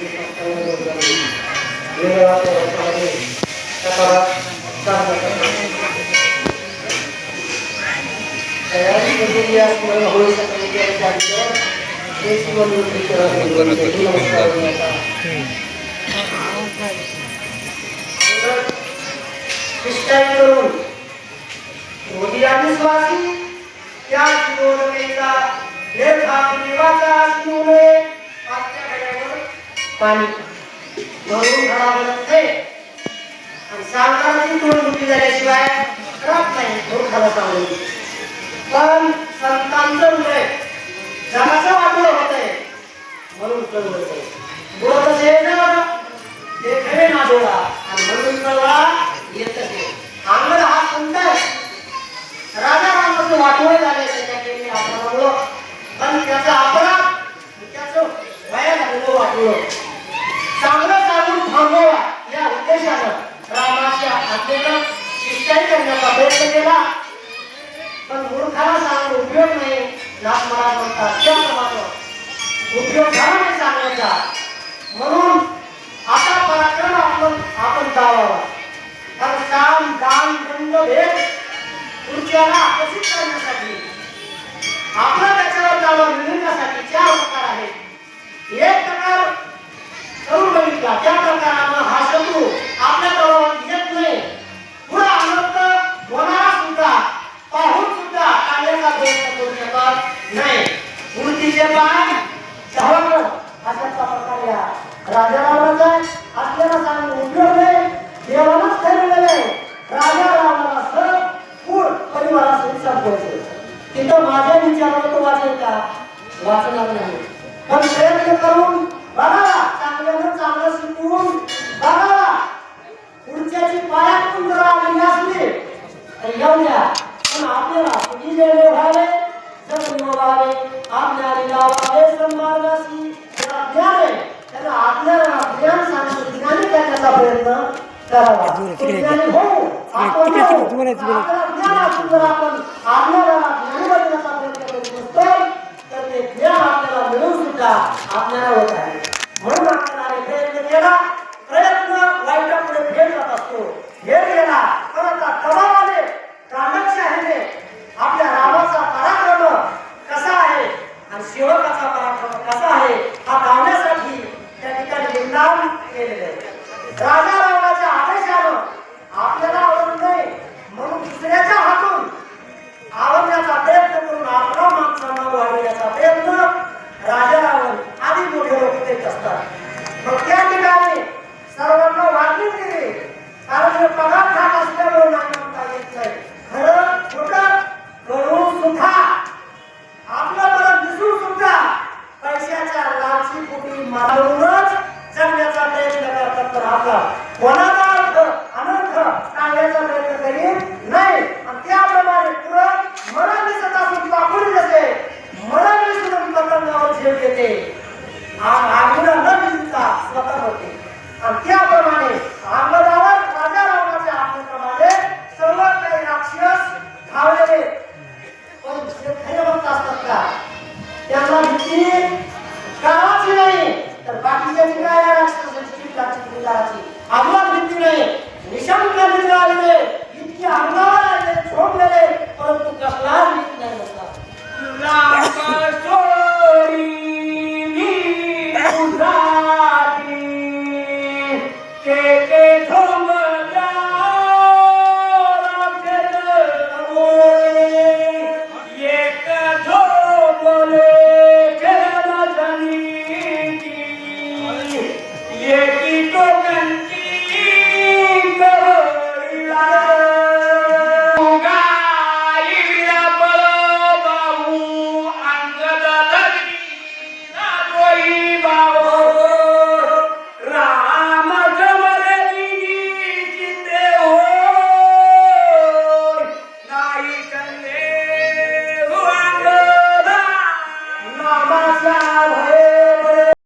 वेगवेगळ्या वर्षामध्ये सकारात चांगलं तयारी केलेली असल्यामुळे होळी सकाळी त्यांचं देश नमस्कार शिष्टाई करून मोदी आणि स्वासी त्या शिरोडकेचा हे देवाचा असल्यामुळे आजच्या घड्यावर पाणी भरून घडावत नाही आणि सावकाराची तोडमुठी झाल्याशिवाय राहत नाही भरून खाला सांगून पण संतांचं हृदय जगाचं वाटलं होत आहे म्हणून कळवत आहे बोलत असे ते खरे ना डोळा आणि म्हणून कळवा येत असे. अंगड हा संत राजा रामाचं वाटोळ झाले त्याच्या केली अपराधामुळं पण त्याचा अपराध त्याचं वया झालेलं वाटलं चांगलं सांगून थांबवा या उद्देशानं रामाच्या आज्ञेनं शिष्टाई करण्याचा प्रयत्न केला. पण मूर्खाला सांगून उपयोग नाही नाथ महाराज म्हणतात त्याप्रमाणे उपयोग झाला नाही सांगण्याचा म्हणून आता पराक्रम आपण आपण जावावा. कारण काम दान दंड भेद पुढच्याला आकर्षित करण्यासाठी आपला त्याच्यावर दावा मिळवण्यासाठी चार प्रकार आहेत. नाही पण प्रयत्न करून बघावा चांगल्यानं चांगलं शिकवून बघावा पुढच्याची पायातून जर आली नसली तर येऊ द्या पण आपल्याला तुझी जे निभावे जग निभावे आपल्या लावावे सन्मार्गाशी त्याला ज्ञान आहे त्याला आपल्याला ज्ञान सांगून ज्ञानी करण्याचा प्रयत्न करावा होऊ आपण आपल्याला जर आपण आपल्याला ज्ञानी बनण्याचा प्रयत्न नसतो तर ते ज्ञान सुद्धा आपल्याला होत आहे? म्हणून आपल्याला प्रयत्न केला. प्रयत्न वाईटापुढे फेल जात असतो. हे केला परत दबावाने प्राणशाहीने आपल्या रामाचा पराक्रम कसा आहे आणि सेवकाचा पराक्रम कसा आहे हा पाहण्यासाठी त्या ठिकाणी निंदान केलेले आहे. राजा रामाच्या आदेशानं आपल्याला आवडत नाही म्हणून दुसऱ्याच्या हातून आवडण्याचा प्रयत्न करून आपला मान सन्मान वाढवण्याचा प्रयत्न राजावर रावण मोठे लोक करीत असतात. मग त्या ठिकाणी सर्वांना वाटणी केली कारण हे पगार खात असल्यामुळे नाही म्हणता येत नाही. खरं खोटं करून सुद्धा आपलं परत दिसून सुद्धा पैशाच्या लालची पोटी मारूनच जगण्याचा प्रयत्न करतात तर आपला कोणाचा viejito.